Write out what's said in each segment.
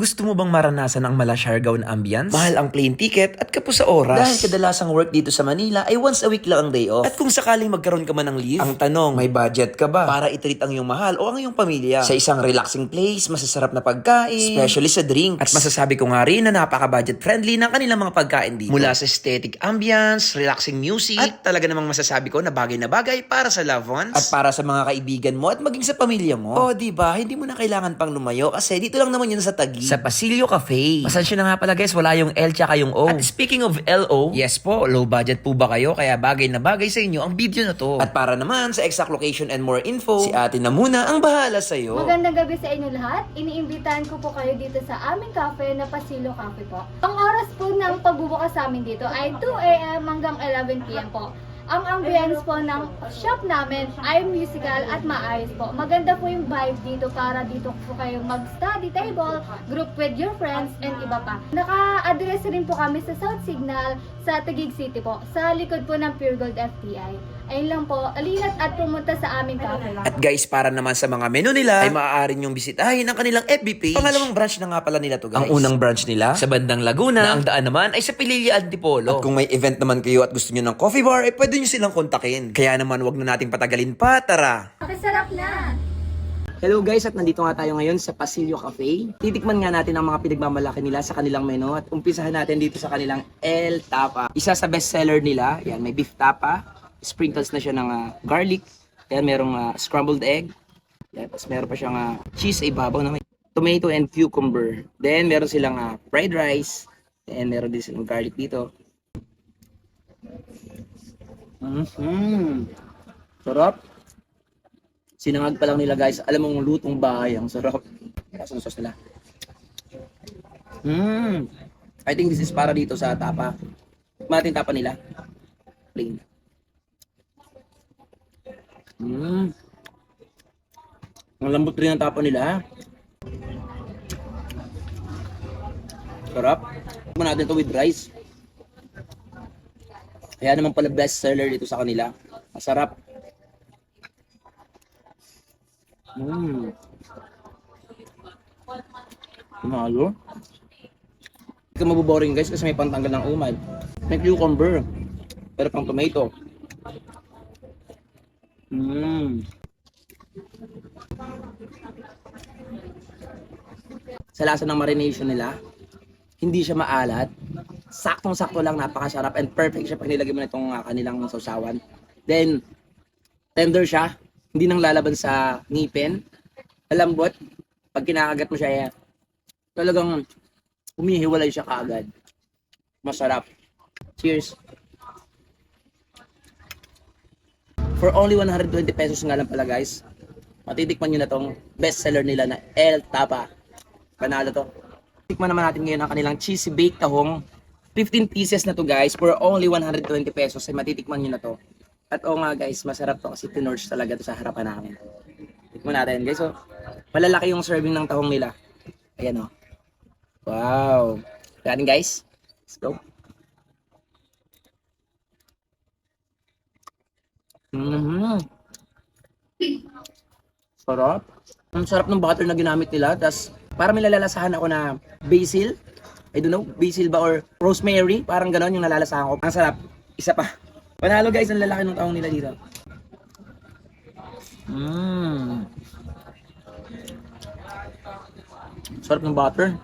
Gusto mo bang maranasan ang mala Siargao na ambience? Mahal ang plane ticket at kapos sa oras. Dahil kadalasang work dito sa Manila ay once a week lang ang day off. At kung sakaling magkaroon ka man ng leave, ang tanong, may budget ka ba? Para itreat ang iyong mahal o ang iyong pamilya? Sa isang relaxing place, masasarap na pagkain, especially sa drinks. At masasabi ko nga rin na napaka-budget friendly ng kanilang mga pagkain dito. Mula sa aesthetic ambience, relaxing music, at talaga namang masasabi ko na bagay na bagay para sa loved ones. At para sa mga kaibigan mo at maging sa pamilya mo. O, di ba? Hindi mo na kailangan pang lumayo kasi dito lang naman yun sa Taguig. Sa Pasilio Cafe. Pasensya na nga pala guys, wala yung L tsaka yung O. At speaking of LO, yes po, low budget po ba kayo? Kaya bagay na bagay sa inyo ang video na to. At para naman sa exact location and more info, si ate na muna ang bahala sa'yo. Magandang gabi sa inyo lahat. Iniimbitahan ko po kayo dito sa aming cafe na Pasilo Cafe po. Ang oras po ng pagbubukas sa amin dito ay 2 a.m. hanggang 11 p.m. po. Ang ambience po ng shop namin ay musical at maayos po. Maganda po yung vibe dito para dito po kayo mag-study table, group with your friends, and iba pa. Naka-address rin po kami sa South Signal sa Taguig City po, sa likod po ng Pure Gold FTI. Ayun lang po, alilat at pumunta sa aming cafe. At guys, para naman sa mga menu nila, ay maaari nyong bisitahin ang kanilang FB page. Pangalawang branch na nga pala nila to guys. Ang unang branch nila, sa bandang Laguna, na ang daan naman ay sa Pililla Antipolo. At kung may event naman kayo at gusto nyo ng coffee bar, ay pwede nyo silang kontakin. Kaya naman, wag na nating patagalin pa, tara! Pakisarap na! Hello guys at nandito nga tayo ngayon sa Pasilio Cafe. Titikman nga natin ang mga pinagmamalaki nila sa kanilang menu at umpisahan natin dito sa kanilang El Tapa. Isa sa best seller nila, yan may beef tapa, sprinkles na siya ng ah, garlic, then merong ah, scrambled egg, yan, tapos meron pa siyang ah, cheese ay babaw na may tomato and cucumber. Then meron silang ah, fried rice, and meron din silang garlic dito. Mm-hmm. Sarap. Sinangag pa lang nila guys. Alam mong lutong bahay. Ang sarap. Tapos ang sauce nila. Mm. I think this is para dito sa tapa. Matin tapa nila. Plain. Mm. Ang lambot rin ang tapa nila. Sarap. Tikman natin to with rice. Kaya naman pala best seller dito sa kanila. Masarap. Mm. Malo. Hindi ka mabuboring guys kasi may pantanggal ng umay. May cucumber. Pero pang tomato. Mm. Sa lasa ng marination nila, hindi siya maalat. Saktong-sakto lang, napakasarap and perfect siya pag nilagay mo na itong ah, kanilang sausawan. Then, tender siya, hindi nang lalaban sa ngipin. Malambot. Pag kinakagat mo siya, eh, talagang humihiwalay siya kaagad. Masarap. Cheers. For only 120 pesos nga lang pala guys, matitikman nyo na tong best seller nila na El Tapa. Panalo to. Tikman naman natin ngayon ang kanilang cheesy baked tahong. 15 pieces na to guys for only 120 pesos ay matitikman nyo na to. At oo nga guys, masarap to kasi tinorch talaga to sa harapan namin. Tikman natin guys. So, malalaki yung serving ng tahong nila. Ayan oh. Wow. Galing guys. Let's go. Mhm. Sarap. Ang sarap ng butter na ginamit nila. Tapos, para may nalalasahan ako na basil. I don't know, basil ba or rosemary. Parang ganon yung nalalasahan ko. Ang sarap. Isa pa. Panalo guys, ang lalaki ng taong nila dito. Mmm. Sarap ng butter.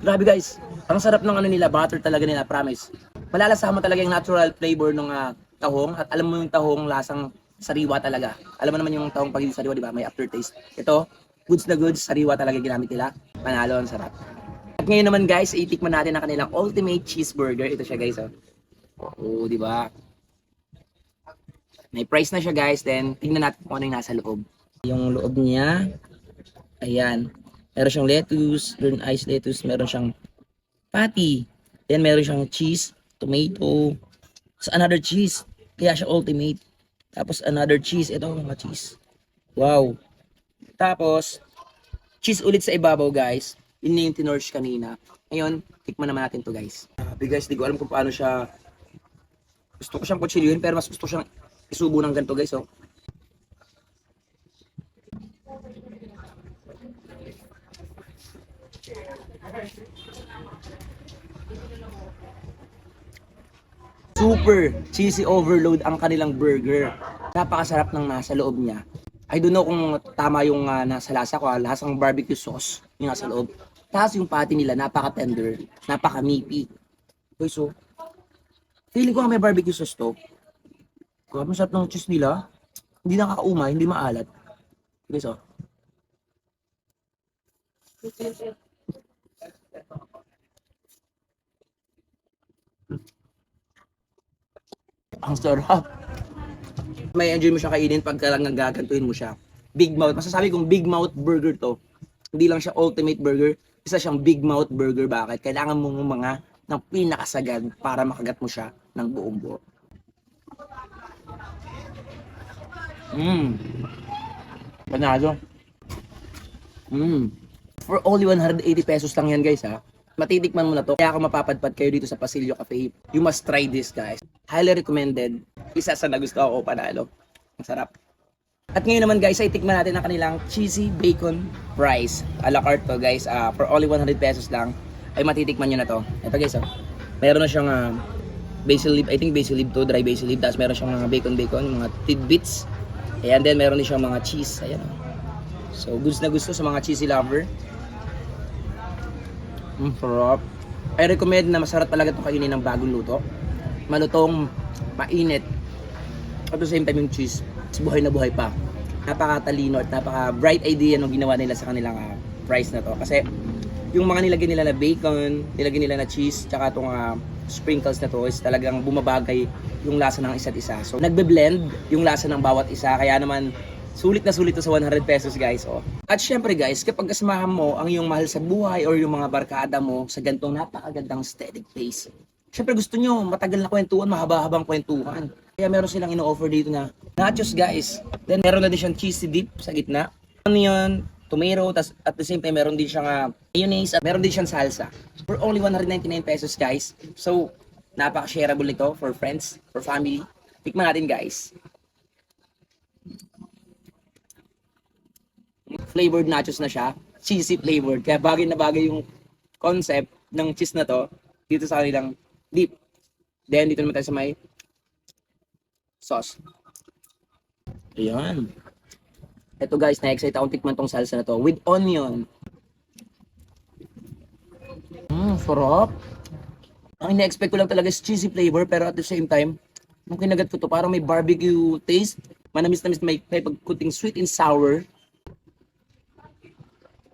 Grabe guys. Ang sarap ng ano nila, butter talaga nila, promise. Malalasahan mo talaga yung natural flavor ng ah, tahong at alam mo yung tahong lasang sariwa talaga. Alam mo naman yung tahong pagiging sariwa, di ba? May aftertaste. Ito, goods na goods, sariwa talaga ginamit nila. Panalo, ang sarap. At ngayon naman guys, itikman natin ang kanilang ultimate cheeseburger. Ito siya guys, oh. Oo, di ba? May price na siya guys, then tingnan natin kung ano yung nasa loob. Yung loob niya, ayan. Meron siyang lettuce, green ice lettuce, meron siyang patty, then meron siyang cheese, tomato, tapos another cheese. Kaya siya ultimate. Tapos another cheese, ito mga cheese. Wow. Tapos, cheese ulit sa ibabaw guys. Yun na yung tinorch kanina. Ngayon, tikman naman natin to guys. Grabe guys, di ko alam kung paano siya gusto ko siyang kutsilyuhin pero mas gusto siyang isubo ng ganito guys oh. Super cheesy overload ang kanilang burger. Napakasarap ng nasa loob niya. I don't know kung tama yung ah, nasa lasa ko, ah, lasang barbecue sauce yung nasa loob. Tapos yung patty nila, napaka-tender, napaka-meaty. Okay, so, feeling ko may barbecue sauce to. Grabe, masarap ng cheese nila. Hindi nakakaumay, hindi maalat. Okay, so. Ang sarap. May enjoy mo siya kainin pagka lang nagagantuin mo siya. Big mouth. Masasabi kong big mouth burger to. Hindi lang siya ultimate burger. Isa siyang big mouth burger. Bakit? Kailangan mo mga ng pinakasagad para makagat mo siya ng buong buo. Mmm. Panalo. Mmm. For only 180 pesos lang yan guys ha. Matitikman mo na to. Kaya ako mapapadpad kayo dito sa Pasilio Cafe. You must try this guys. Highly recommended. Isa sa nagustuhan ko panalo. Ang sarap. At ngayon naman guys, ay tikman natin ang kanilang cheesy bacon fries. A la carte to guys. Ah, for only 100 pesos lang ay matitikman nyo na to. Ito guys, oh. meron na siyang ah, basil leaf. I think basil leaf to, dry basil leaf. Tapos meron siyang mga bacon bacon, mga tidbits. Ayan, then meron din siyang mga cheese. Ayan. oh. So, goods na gusto sa mga cheesy lover. Mm, sarap. I recommend na masarap talaga ito kainin ng bagong luto. Malutong, mainit. At the same time yung cheese, buhay na buhay pa. Napakatalino at napaka bright idea nung ginawa nila sa kanilang ah, fries na to. Kasi yung mga nilagyan nila na bacon, nilagyan nila na cheese, tsaka itong ah, sprinkles na to is talagang bumabagay yung lasa ng isa't isa. So nagbe-blend yung lasa ng bawat isa. Kaya naman sulit na sulit to sa 100 pesos guys. Oh. At syempre guys, kapag kasamahan mo ang iyong mahal sa buhay or yung mga barkada mo sa gantong napakagandang steady pace, syempre gusto nyo matagal na kwentuhan, mahaba-habang kwentuhan. Kaya meron silang ino-offer dito na nachos guys. Then meron na din siyang cheesy dip sa gitna. Onion, tomato, tas at the same time meron din siyang ah, mayonnaise at meron din siyang salsa. For only 199 pesos guys. So, napaka-shareable nito for friends, for family. Tikman natin guys. Flavored nachos na siya. Cheesy flavored. Kaya bagay na bagay yung concept ng cheese na to dito sa kanilang dip. Then, dito naman tayo sa may sauce. Ayan. Ito guys, na-excite akong tikman tong salsa na to with onion. Mmm, sarap. Ang ina-expect ko lang talaga is cheesy flavor pero at the same time, nung kinagat ko to, parang may barbecue taste. Manamis-namis may, may pagkuting sweet and sour.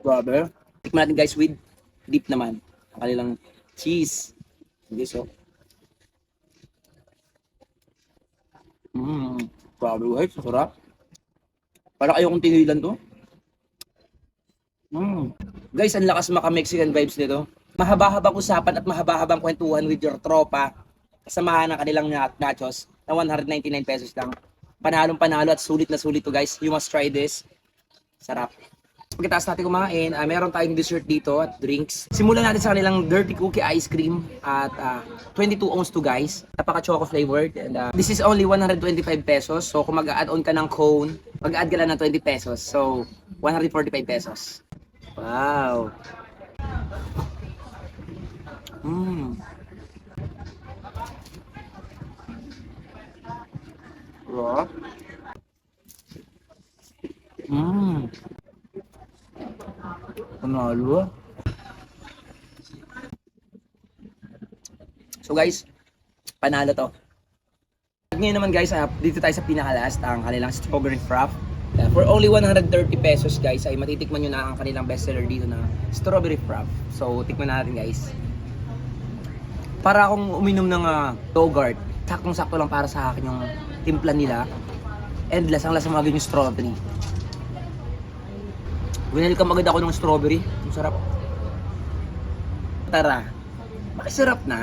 Grabe. Tikman natin guys with dip naman. Ang kanilang cheese. Hindi so. Mmm, grabe guys, sarap. Para kayo kung tingilan to. Mm. Guys, ang lakas maka-Mexican vibes nito. Mahaba-habang usapan at mahaba-habang kwentuhan with your tropa. Kasamahan ng kanilang na- nachos na 199 pesos lang. Panalong panalo at sulit na sulit to guys. You must try this. Sarap. Pagkatapos natin kumain, ah, meron tayong dessert dito at drinks. Simulan natin sa kanilang dirty cookie ice cream at ah, 22 ounce to guys. Napaka-choco flavored. And, ah, this is only 125 pesos. So kung mag-add on ka ng cone, mag-add ka lang ng 20 pesos. So 145 pesos. Wow. Mmm. Sarap. Mmm. Panalo. So guys, panalo to. Ngayon naman guys, ah, dito tayo sa pinaka-last, ang kanilang strawberry frap. Yeah, for only 130 pesos guys, ay matitikman nyo na ang kanilang bestseller dito na strawberry frap. So, tikman natin guys. Para akong uminom ng uh, yogurt, saktong-sakto lang para sa akin yung timpla nila. And lasang-lasang mga yung strawberry. Winelcome agad ako ng strawberry. Ang sarap. Tara, makisarap na.